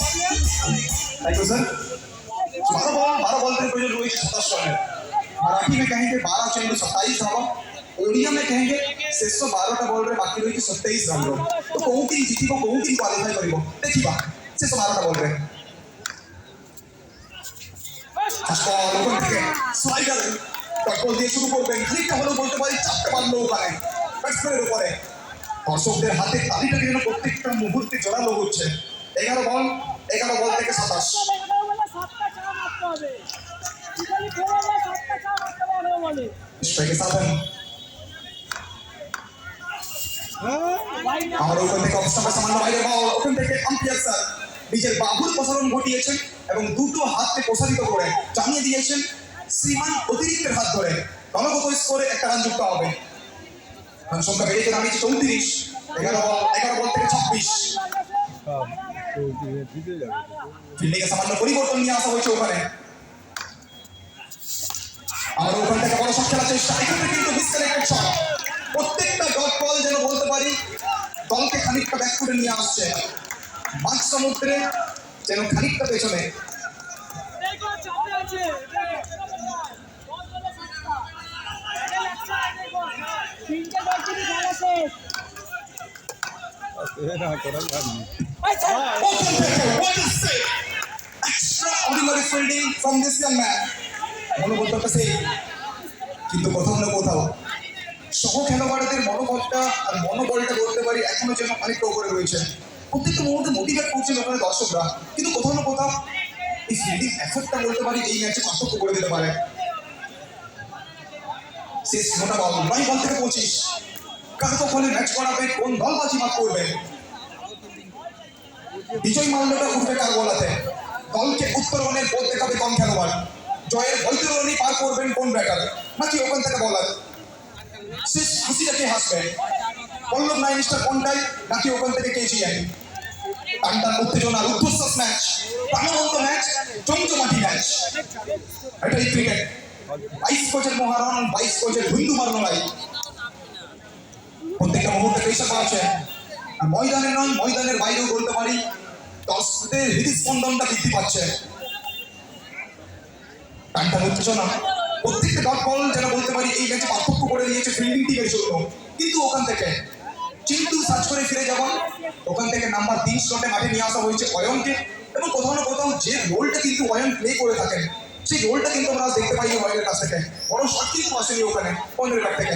Thank you sir बारह ball बारह ball के जो रोहित सताश रन है मराठी में कहेंगे बारह चेंडू सत्ताईस धावा ओडिया में कहेंगे शेष बारह बॉल रे बाकी रही सत्ताईस रन रो तो कोउ टीम जितिबो कोउ टीम क्वालिफाई करिवो देखिबा शेष बारह बॉल रे বল দিয়ে শুরু করবেন খানিকটা হলেও বলতে পারি চাপতে পারল ওখানে ব্যাটসম্যানের উপরে দর্শকদের হাতে তালিটা যেন প্রত্যেকটা মুহূর্তে জোরালো হচ্ছে এগারো বল এগারো বল থেকে সাতাশ আমার ওখান থেকে অবস্থান সামান্য বাইরে বল ওখান থেকে আম্পিয়ার নিজের বাহুর প্রসারণ ঘটিয়েছেন এবং দুটো হাতকে প্রসারিত করে জানিয়ে দিয়েছেন, শ্রীমান অতিরিক্তের হাত ধরে দলগত স্কোরে একটা রান যুক্ত হবে। রান সংখ্যা বেড়ে দাঁড়িয়েছে চৌত্রিশ, এগারো বল এগারো বল থেকে ছাব্বিশ। ফিল্ডিং এ সামান্য পরিবর্তন নিয়ে আসা হয়েছে ওখানে। আমার ওখান থেকে বড় শট খেলার চেষ্টা কিন্তু ডিসকানেক্টেড শট প্রত্যেকটা ডট বল যেন বলতে পারি, দলকে খানিকটা ব্যাক করে নিয়ে আসছে। মাঝ সমুদ্রে যেন খানিকটা পেছনে। কিন্তু কোথাও না কোথাও? সহ খেলোয়াড়দের মনোবলটা আর মনোবলটা বলতে পারি এখনও যেন অনেকটা উপরে রয়েছে। প্রত্যেকটা মুহূর্তে মোটিভেট করছেন ওখানে দর্শকরা। কিন্তু কোথাও না কোথাও এই ফিল্ডিং এফোর্টটা বলতে পারি, এই ম্যাচে পার্থক্য করে দিতে পারে। শেষ মোটা বল নয় বল থেকে পঁচিশ কাকে ফলে ম্যাচ করাবে, কোন দল বাজিমাত করবে? বিজয় মাল্যটা উঠবে কার বলাতে দলকে উত্তরণের পথ দেখাবে কোন খেলোয়াড়? জয়ের বৈতরণী পার করবেন কোন ব্যাটার নাকি ওখান থেকে বলার শেষ হাসিটাকে হাসবে? পল্লব নাইন স্টার কোনটাই? নাকি ওখান থেকে কেজিআই টানটান উত্তেজনা উদ্ধশ্বাস ম্যাচ প্রাণবন্ত ম্যাচ জমজমাটি ম্যাচ এটাই ক্রিকেট বাইশ কোচের মহারণ, বাইশ কোচের হিন্দু মারণাই প্রত্যেকটা মুহূর্তে পেশা আছে আর ময়দানে নয়, ময়দানের বাইরেও বলতে পারি, দর্শকদের হৃদস্পন্দনটা বৃদ্ধি পাচ্ছে। টানটান উত্তেজনা প্রত্যেকটা ডট বল যেন বলতে পারি, এই ম্যাচে পার্থক্য করে দিয়েছে ফিল্ডিং টিমের জন্য। কিন্তু ওখান থেকে চিন্তু সার্চ করে ফিরে যাওয়া ওখান থেকে নাম্বার তিন স্লটে মাঠে নিয়ে আসা হয়েছে অয়নকে। এবং কোথাও না কোথাও যে রোলটা কিন্তু অয়ন প্লে করে থাকেন, সেই রোলটা কিন্তু আমরা দেখতে পাইনি অয়নের কাছ থেকে। বড় শট কিন্তু আসেনি ওখানে অন্যের কাছ থেকে।